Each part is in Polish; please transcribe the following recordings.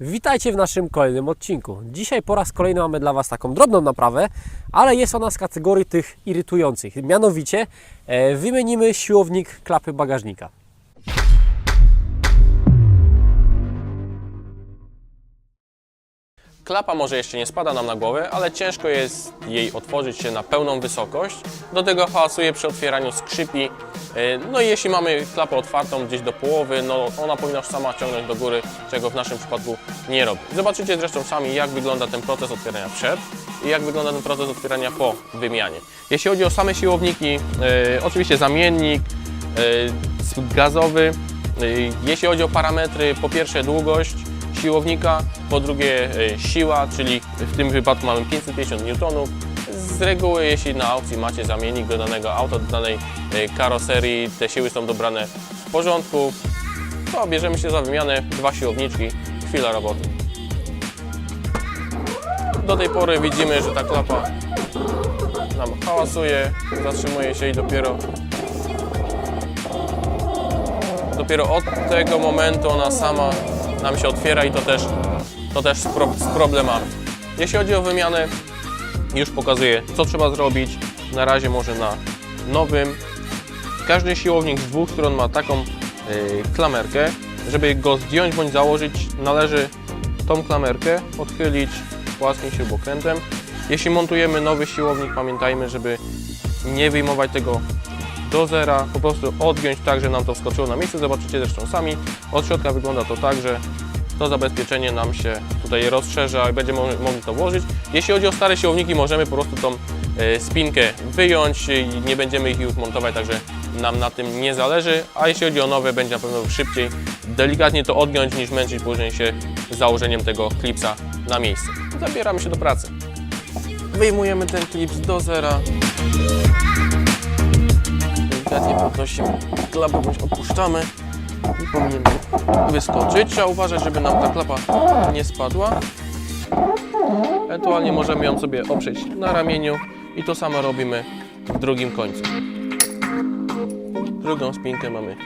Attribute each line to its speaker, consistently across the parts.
Speaker 1: Witajcie w naszym kolejnym odcinku. Dzisiaj po raz kolejny mamy dla Was taką drobną naprawę, ale jest ona z kategorii tych irytujących. Mianowicie e, wymienimy siłownik klapy bagażnika.
Speaker 2: Klapa może jeszcze nie spada nam na głowę, ale ciężko jest jej otworzyć się na pełną wysokość. Do tego hałasuje przy otwieraniu skrzypi. Yy, No i jeśli mamy klapę otwartą gdzieś do połowy, no ona powinna już sama ciągnąć do góry, czego w naszym przypadku nie robi. Zobaczycie zresztą sami, jak wygląda ten proces otwierania przed i jak wygląda ten proces otwierania po wymianie. Jeśli chodzi o same siłowniki, yy, oczywiście zamiennik yy, gazowy. Jeśli chodzi o parametry, po pierwsze długość, siłownika, po drugie e, siła, czyli w tym wypadku mamy 550 Newtonów. Z reguły, jeśli na aukcji macie zamiennik do danego auta, do danej e, karoserii, te siły są dobrane w porządku, to bierzemy się za wymianę, dwa siłowniczki, chwila roboty. Do tej pory widzimy, że ta klapa nam hałasuje, zatrzymuje się i dopiero dopiero od tego momentu ona sama nam się otwiera i to też, to też z, pro, z problemami. Jeśli chodzi o wymianę, już pokazuję, co trzeba zrobić. Na razie może na nowym. Każdy siłownik z dwóch stron ma taką y, klamerkę. Żeby go zdjąć bądź założyć, należy tą klamerkę odchylić płaskim śrubokrętem. Jeśli montujemy nowy siłownik, pamiętajmy, żeby nie wyjmować tego do zera, po prostu odgiąć tak, że nam to wskoczyło na miejsce. Zobaczycie zresztą sami. Od środka wygląda to tak, że to zabezpieczenie nam się tutaj rozszerza i będziemy mogli to włożyć. Jeśli chodzi o stare siłowniki, możemy po prostu tą e, spinkę wyjąć nie będziemy ich już montować, także nam na tym nie zależy. A jeśli chodzi o nowe, będzie na pewno szybciej. Delikatnie to odgiąć niż męczyć później się założeniem tego klipsa na miejsce. Zabieramy się do pracy. Wyjmujemy ten klips do zera delikatnie podnosimy klapę bądź opuszczamy i powinien wyskoczyć. Trzeba uważać, żeby nam ta klapa nie spadła. Ewentualnie możemy ją sobie oprzeć na ramieniu i to samo robimy w drugim końcu. Drugą spinkę mamy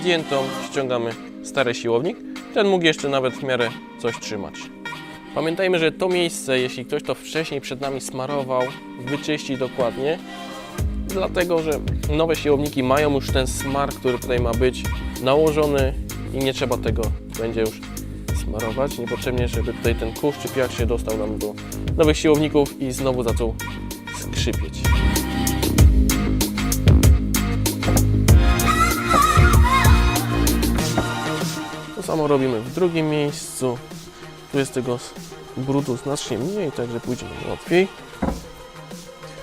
Speaker 2: zdjętą, ściągamy stary siłownik. Ten mógł jeszcze nawet w miarę coś trzymać. Pamiętajmy, że to miejsce, jeśli ktoś to wcześniej przed nami smarował, wyczyści dokładnie, dlatego że nowe siłowniki mają już ten smar, który tutaj ma być nałożony i nie trzeba tego będzie już smarować. Niepotrzebnie, żeby tutaj ten kurz czy piach się dostał nam do nowych siłowników i znowu zaczął skrzypieć. To samo robimy w drugim miejscu. Tu jest tego brudu znacznie mniej, także pójdzie nam łatwiej.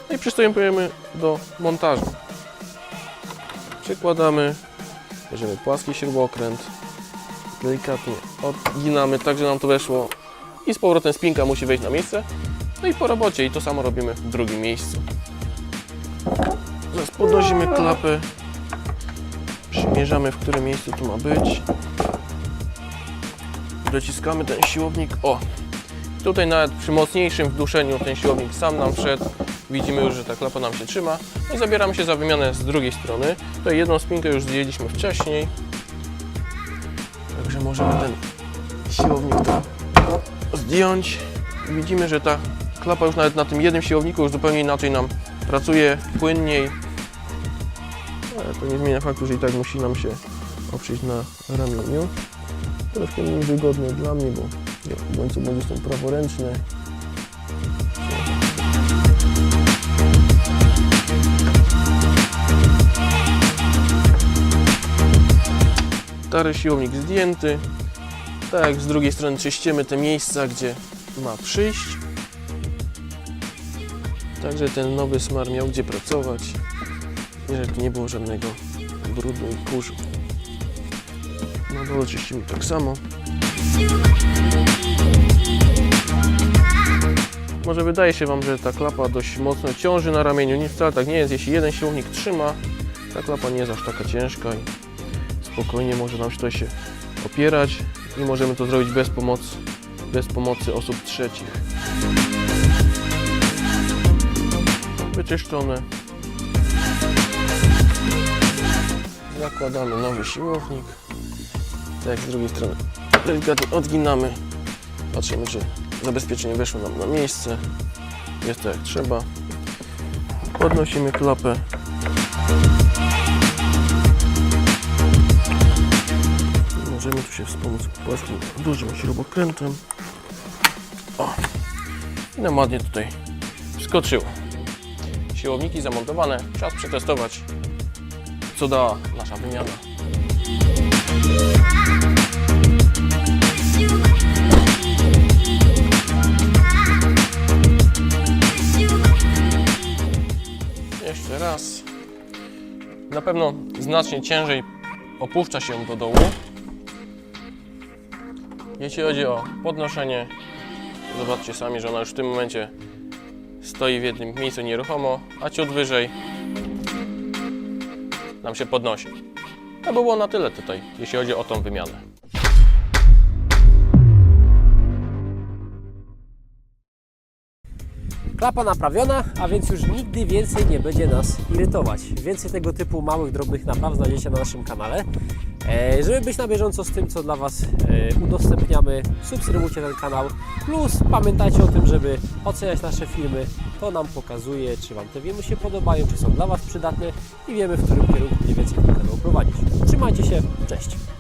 Speaker 2: No i przystępujemy do montażu. Przykładamy, bierzemy płaski śrubokręt, delikatnie odginamy tak, że nam to weszło i z powrotem spinka musi wejść na miejsce. No i po robocie i to samo robimy w drugim miejscu. Teraz podnosimy klapę, przymierzamy w którym miejscu to ma być. Dociskamy ten siłownik. O! Tutaj nawet przy mocniejszym wduszeniu ten siłownik sam nam wszedł. Widzimy już, że ta klapa nam się trzyma. No i zabieramy się za wymianę z drugiej strony. Tutaj jedną spinkę już zdjęliśmy wcześniej. Także możemy ten siłownik to zdjąć. Widzimy, że ta klapa już nawet na tym jednym siłowniku już zupełnie inaczej nam pracuje, płynniej. Ale to nie zmienia faktu, że i tak musi nam się oprzeć na ramieniu. Troszkę mniej wygodne dla mnie, bo w końcu nogi są praworęczne. Stary siłownik zdjęty. Tak z drugiej strony czyścimy te miejsca, gdzie ma przyjść. Także ten nowy smar miał gdzie pracować. I żeby nie było żadnego brudu i kurzu. Na dole czyścimy tak samo. Może wydaje się Wam, że ta klapa dość mocno ciąży na ramieniu. Nie, wcale tak nie jest. Jeśli jeden siłownik trzyma, ta klapa nie jest aż taka ciężka spokojnie może nam się tutaj się opierać i możemy to zrobić bez pomocy, bez pomocy osób trzecich. Wyczyszczone. Zakładamy nowy siłownik. Tak z drugiej strony delikatnie odginamy Patrzymy, czy zabezpieczenie weszło nam na miejsce. Jest tak jak trzeba. Podnosimy klapę. Możemy tu się wspomóc płaskim, dużym śrubokrętem. O! I nam ładnie tutaj wskoczyło. Siłowniki zamontowane. Czas przetestować, co da nasza wymiana. Jeszcze raz. Na pewno znacznie ciężej opuszcza się do dołu. Jeśli chodzi o podnoszenie, zobaczcie sami, że ona już w tym momencie stoi w jednym miejscu nieruchomo, a ciut wyżej nam się podnosi. To by było na tyle tutaj, jeśli chodzi o tą wymianę.
Speaker 1: Klapa naprawiona, a więc już nigdy więcej nie będzie nas irytować. Więcej tego typu małych, drobnych napraw znajdziecie na naszym kanale. E, żeby być na bieżąco z tym, co dla Was e, udostępniamy, subskrybujcie ten kanał. Plus pamiętajcie o tym, żeby oceniać nasze filmy. To nam pokazuje, czy Wam te filmy się podobają, czy są dla Was przydatne i wiemy, w którym kierunku mniej więcej ten kanał prowadzić. Trzymajcie się, cześć!